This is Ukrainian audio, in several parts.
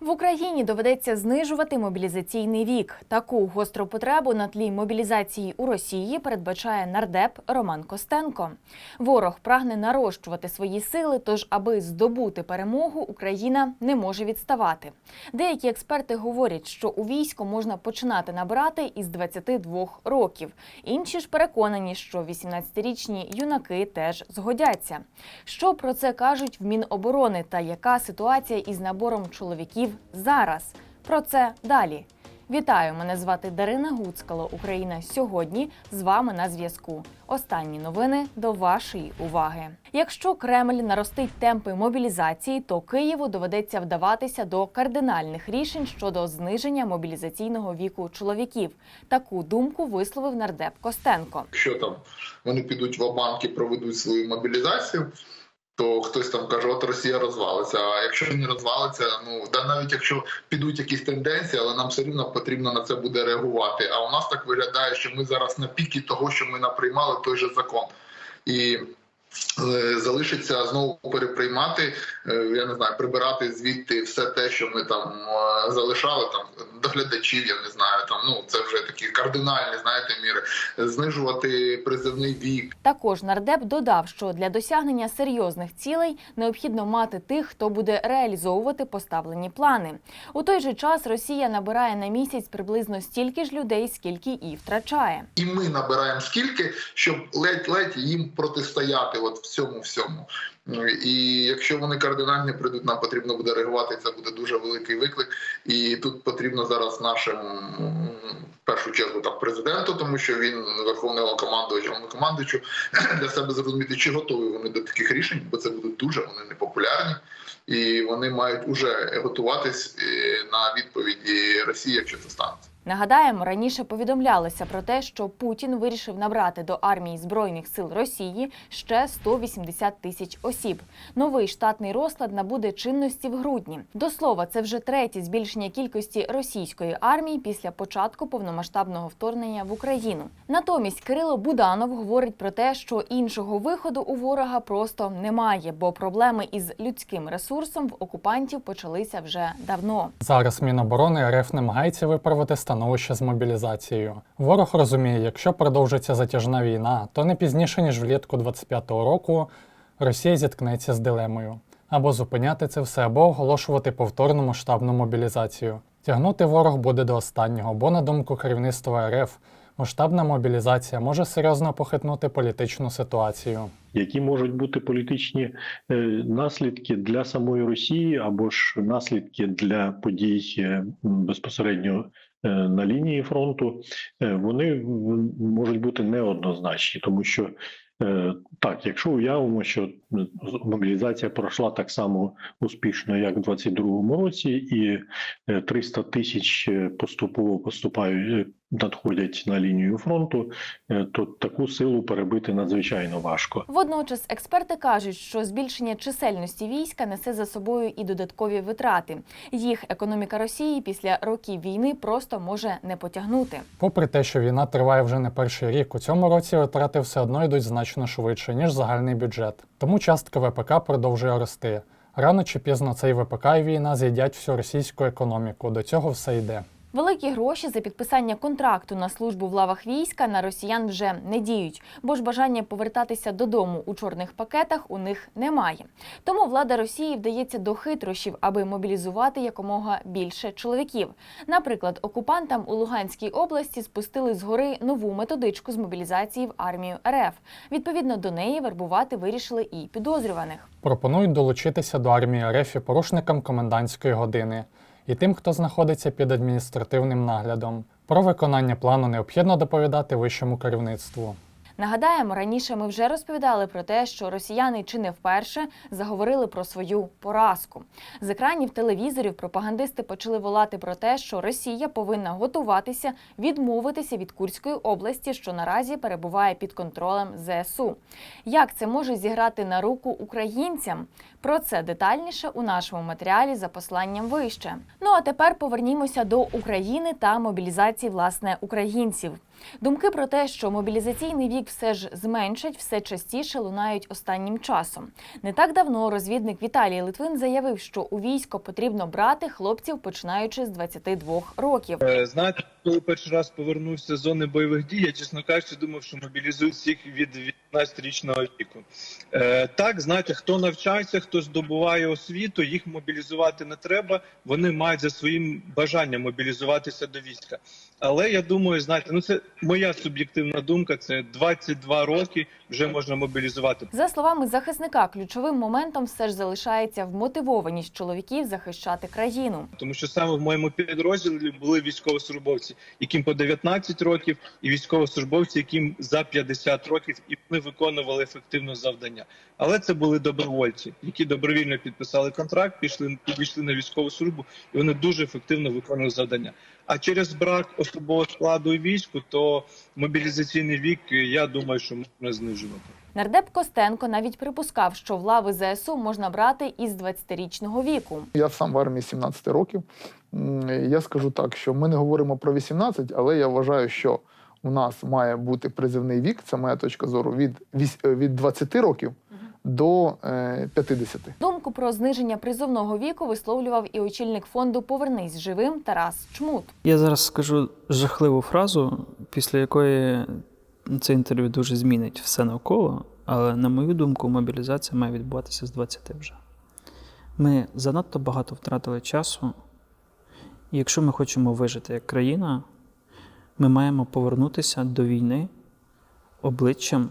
В Україні доведеться знижувати мобілізаційний вік. Таку гостру потребу на тлі мобілізації у Росії передбачає нардеп Роман Костенко. Ворог прагне нарощувати свої сили, тож, аби здобути перемогу, Україна не може відставати. Деякі експерти говорять, що у військо можна починати набирати із 22 років. Інші ж переконані, що 18-річні юнаки теж згодяться. Що про це кажуть в Міноборони та яка ситуація із набором чоловіків зараз? Про це далі. Вітаю! Мене звати Дарина Гуцкало. Україна сьогодні з вами на зв'язку. Останні новини до вашої уваги. Якщо Кремль наростить темпи мобілізації, то Києву доведеться вдаватися до кардинальних рішень щодо зниження мобілізаційного віку чоловіків. Таку думку висловив нардеп Костенко. Якщо там вони підуть в банки, проведуть свою мобілізацію, то хтось там каже, от Росія розвалиться. А якщо не розвалиться, ну да навіть якщо підуть якісь тенденції, але нам все рівно потрібно на це буде реагувати. А у нас так виглядає, що ми зараз на пікі того, що ми наприймали той же закон. І е, залишиться знову переприймати, е, я не знаю, прибирати звідти все те, що ми там е, залишали, там доглядачів, я не знаю, ну це вже такі кардинальні, знаєте, міри, знижувати призивний вік. Також нардеп додав, що для досягнення серйозних цілей необхідно мати тих, хто буде реалізовувати поставлені плани. У той же час Росія набирає на місяць приблизно стільки ж людей, скільки і втрачає. і ми набираємо скільки, щоб ледь-ледь їм протистояти от в цьому всьому. Ну, І якщо вони кардинальні прийдуть, нам потрібно буде реагувати. Це буде дуже великий виклик. І тут потрібно зараз нашим в першу чергу так президенту, тому що він верховний головнокомандувач, головнокомандуючу, для себе зрозуміти, чи готові вони до таких рішень, бо це будуть дуже вони непопулярні. І вони мають уже готуватись е, на відповіді Росії, якщо це станеться. Нагадаємо, раніше повідомлялося про те, що Путін вирішив набрати до армії збройних сил Росії ще 180 тисяч осіб. Новий штатний розклад набуде чинності в грудні. До слова, це вже третє збільшення кількості російської армії після початку повномасштабного вторгнення в Україну. Натомість Кирило Буданов говорить про те, що іншого виходу у ворога просто немає, бо проблеми із людським ресурсом в окупантів почалися вже давно. Зараз Міноборони РФ намагається виправити становище з мобілізацією. Ворог розуміє, якщо продовжиться затяжна війна, то не пізніше ніж влітку 25-го року Росія зіткнеться з дилемою або зупиняти це все, або оголошувати повторну масштабну мобілізацію. Тягнути ворог буде до останнього, бо, на думку керівництва РФ, масштабна мобілізація може серйозно похитнути політичну ситуацію. які можуть бути політичні е, наслідки для самої Росії або ж наслідки для подій е, безпосередньо е, на лінії фронту, вони можуть бути неоднозначні, тому що так, якщо уявимо, що мобілізація пройшла так само успішно, як в 22-му році, і е, 300 тисяч поступово поступають, надходять на лінію фронту, е, то таку силу перебити надзвичайно важко. Водночас експерти кажуть, що збільшення чисельності війська несе за собою і додаткові витрати. Їх економіка Росії після років війни просто може не потягнути. Попри те, що війна триває вже не перший рік, у цьому році витрати все одно йдуть значно швидше, ніж загальний бюджет. Тому частка ВПК продовжує рости. Рано чи пізно цей ВПК і війна з'їдять всю російську економіку. До цього все йде. Великі гроші за підписання контракту на службу в лавах війська на росіян вже не діють, бо ж бажання повертатися додому у чорних пакетах у них немає. Тому влада Росії вдається до хитрощів, аби мобілізувати якомога більше чоловіків. Наприклад, окупантам у Луганській області спустили згори нову методичку з мобілізації в армію РФ. Відповідно до неї вербувати вирішили і підозрюваних. Пропонують долучитися до армії РФ і порушникам комендантської години і тим, хто знаходиться під адміністративним наглядом. Про виконання плану необхідно доповідати вищому керівництву. Нагадаємо, раніше ми вже розповідали про те, що росіяни чи не вперше заговорили про свою поразку. З екранів телевізорів пропагандисти почали волати про те, що Росія повинна готуватися відмовитися від Курської області, що наразі перебуває під контролем ЗСУ. Як це може зіграти на руку українцям? Про це детальніше у нашому матеріалі за посланням вище. Ну а тепер повернімося до України та мобілізації власне українців. Думки про те, що мобілізаційний вік все ж зменшать, все частіше лунають останнім часом. Не так давно розвідник Віталій Литвин заявив, що у військо потрібно брати хлопців починаючи з 22 років. Е, Знаєте, коли перший раз повернувся з зони бойових дій, я чесно кажучи, думав, що мобілізують всіх від 18-річного віку. Е, так, знаєте, хто навчається, хто здобуває освіту, їх мобілізувати не треба. Вони мають за своїм бажанням мобілізуватися до війська. Але я думаю, знаєте, ну це моя суб'єктивна думка. Це 22 роки вже можна мобілізувати. За словами захисника, ключовим моментом все ж залишається вмотивованість чоловіків захищати країну. Тому що саме в моєму підрозділі були військовослужбовці, яким по 19 років, і військовослужбовці, яким за 50 років, і вони виконували ефективно завдання. Але це були добровольці, які добровільно підписали контракт, пішли підійшли на військову службу, і вони дуже ефективно виконували завдання. А через брак особового складу війську, то мобілізаційний вік, я думаю, що можна знижувати. Нардеп Костенко навіть припускав, що в лави ЗСУ можна брати із 20-річного віку. Я сам в армії 17 років. Я скажу так, що ми не говоримо про 18, але я вважаю, що у нас має бути призивний вік, це моя точка зору, від, е, від 20 років до е, 50. Думку про зниження призовного віку висловлював і очільник фонду Повернись живим Тарас Чмут. Я зараз скажу жахливу фразу, після якої це інтерв'ю дуже змінить все навколо, але на мою думку, мобілізація має відбуватися з 20 вже. Ми занадто багато втратили часу, і якщо ми хочемо вижити як країна, ми маємо повернутися до війни обличчям,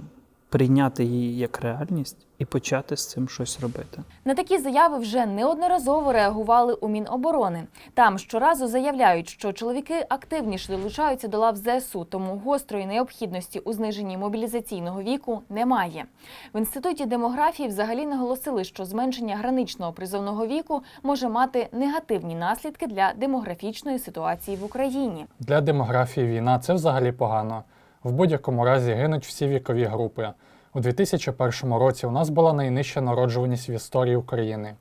прийняти її як реальність і почати з цим щось робити. На такі заяви вже неодноразово реагували у Міноборони. Там щоразу заявляють, що чоловіки активніше долучаються до лав ЗСУ, тому гострої необхідності у зниженні мобілізаційного віку немає. В інституті демографії взагалі наголосили, що зменшення граничного призовного віку може мати негативні наслідки для демографічної ситуації в Україні. Для демографії війна це взагалі погано. В будь-якому разі гинуть всі вікові групи. У 2001 році у нас була найнижча народжуваність в історії України.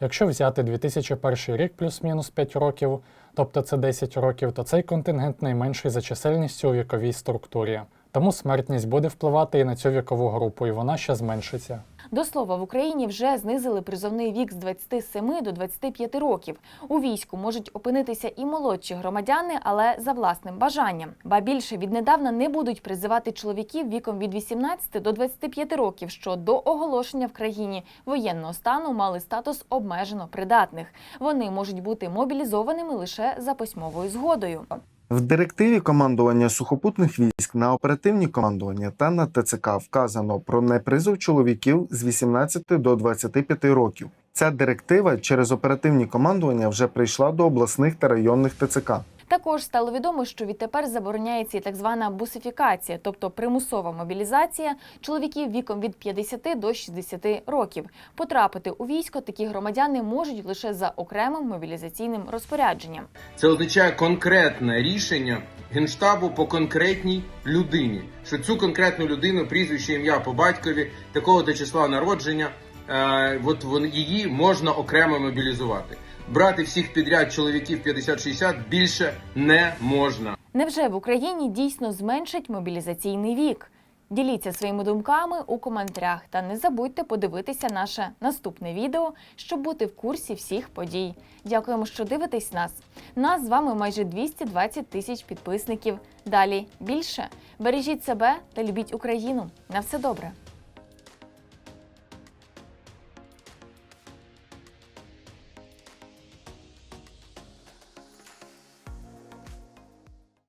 Якщо взяти 2001 рік плюс-мінус 5 років, тобто це 10 років, то цей контингент найменший за чисельністю у віковій структурі. Тому смертність буде впливати і на цю вікову групу, і вона ще зменшиться. До слова, в Україні вже знизили призовний вік з 27 до 25 років. У війську можуть опинитися і молодші громадяни, але за власним бажанням. Ба більше віднедавна не будуть призивати чоловіків віком від 18 до 25 років, що до оголошення в країні воєнного стану мали статус обмежено придатних. Вони можуть бути мобілізованими лише за письмовою згодою. В директиві командування сухопутних військ на оперативні командування та на ТЦК вказано про непризов чоловіків з 18 до 25 років. Ця директива через оперативні командування вже прийшла до обласних та районних ТЦК. Також стало відомо, що відтепер забороняється так звана бусифікація, тобто примусова мобілізація чоловіків віком від 50 до 60 років. Потрапити у військо такі громадяни можуть лише за окремим мобілізаційним розпорядженням. Це означає конкретне рішення генштабу по конкретній людині. Що цю конкретну людину, прізвище, ім'я по батькові, такого то числа народження, е, от її можна окремо мобілізувати. Брати всіх підряд чоловіків 50-60 більше не можна. Невже в Україні дійсно зменшить мобілізаційний вік? Діліться своїми думками у коментарях та не забудьте подивитися наше наступне відео, щоб бути в курсі всіх подій. Дякуємо, що дивитесь нас. Нас з вами майже 220 тисяч підписників. Далі більше. Бережіть себе та любіть Україну. На все добре.